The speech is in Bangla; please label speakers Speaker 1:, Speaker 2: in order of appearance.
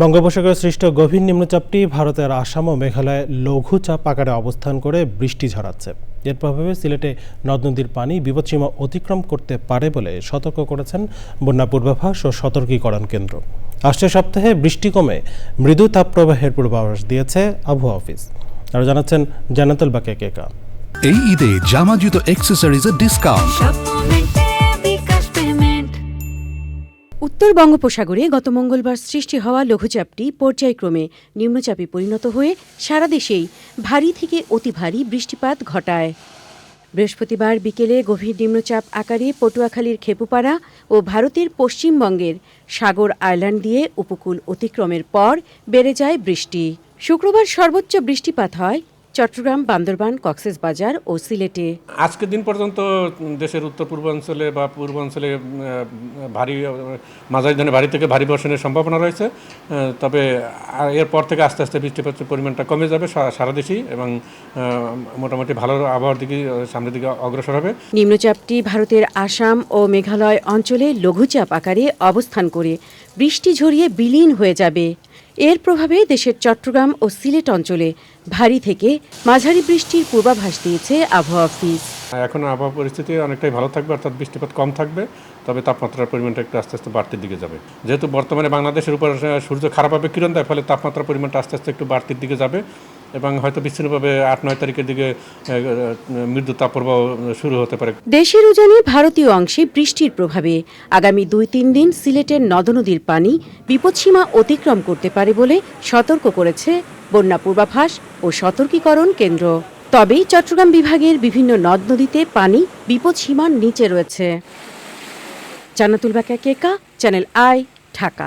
Speaker 1: বঙ্গোপসাগরে সৃষ্ট গভীর নিম্নচাপটি ভারতের আসাম ও মেঘালয়ে লঘু চাপ আকারে অবস্থান করে বৃষ্টি ঝরাচ্ছে এর প্রভাবে সিলেটে নদ নদীর পানি বিপদসীমা অতিক্রম করতে পারে বলে সতর্ক করেছেন বন্যা পূর্বাভাস ও সতর্কীকরণ কেন্দ্র। আসছে সপ্তাহে বৃষ্টি কমে মৃদু তাপপ্রবাহের পূর্বাভাস দিয়েছে আবহাওয়া অফিস। আরও জানাচ্ছেন জানাতুল বাকে কেকা
Speaker 2: এই ঈদে জামা জুতো অ্যাক্সেসরিজের ডিসকাউন্ট
Speaker 3: উত্তর বঙ্গোপসাগরে গত মঙ্গলবার সৃষ্টি হওয়া লঘুচাপটি পর্যায়ক্রমে নিম্নচাপে পরিণত হয়ে সারা দেশেই ভারী থেকে অতি ভারী বৃষ্টিপাত ঘটায়। বৃহস্পতিবার বিকেলে গভীর নিম্নচাপ আকারে পটুয়াখালীর খেপুপাড়া ও ভারতের পশ্চিমবঙ্গের সাগর আইল্যান্ড দিয়ে উপকূল অতিক্রমের পর বেড়ে যায় বৃষ্টি। শুক্রবার সর্বোচ্চ বৃষ্টিপাত হয় চট্টগ্রাম বান্দরবান কক্সবাজার ও সিলেটে।
Speaker 4: আজকের দিন পর্যন্ত দেশের উত্তর পূর্বাঞ্চলে বা পূর্বাঞ্চলে ভারী মাঝারি ধরনের ভারী থেকে ভারী বর্ষণের সম্ভাবনা রয়েছে। তবে এরপর থেকে আস্তে আস্তে বৃষ্টিপাতের পরিমাণটা কমে যাবে সারা দেশেই এবং মোটামুটি ভালো আবহাওয়ার দিকে সামনের দিকে অগ্রসর হবে।
Speaker 3: নিম্নচাপটি ভারতের আসাম ও মেঘালয় অঞ্চলে লঘুচাপ আকারে অবস্থান করে। বৃষ্টি ঝরিয়ে বিলীন হয়ে যাবে। এর প্রভাবে দেশের চট্টগ্রাম ও সিলেট অঞ্চলে ভারী থেকে মাঝারি বৃষ্টির পূর্বাভাস দিয়েছে আবহাওয়া অফিস।
Speaker 4: এখন আবহাওয়া পরিস্থিতি অনেকটাই ভালো থাকবে অর্থাৎ বৃষ্টিপাত কম থাকবে তবে তাপমাত্রার পরিমাণটা একটু আস্তে আস্তে বাড়তির দিকে যাবে। যেহেতু বর্তমানে বাংলাদেশের উপর সূর্য খারাপভাবে কিরণ দেয় ফলে তাপমাত্রার পরিমাণটা আস্তে আস্তে একটু বাড়তির দিকে যাবে এবং হয়তো বিচ্ছিন্নভাবে আট নয় তারিখের দিকে মৃদু তাপপ্রবাহ শুরু হতে পারে।
Speaker 3: দেশের উজানে ভারতীয় অংশে বৃষ্টির প্রভাবে আগামী দুই তিন দিন সিলেটের নদনদীর পানি বিপদসীমা অতিক্রম করতে পারে বলে সতর্ক করেছে বন্যা পূর্বাভাস ও সতর্কীকরণ কেন্দ্র। তবেই চট্টগ্রাম বিভাগের বিভিন্ন নদ নদীতে পানি বিপদসীমার নিচে রয়েছে। জান্নাতুল বাকা কেকা চ্যানেল আই, ঢাকা।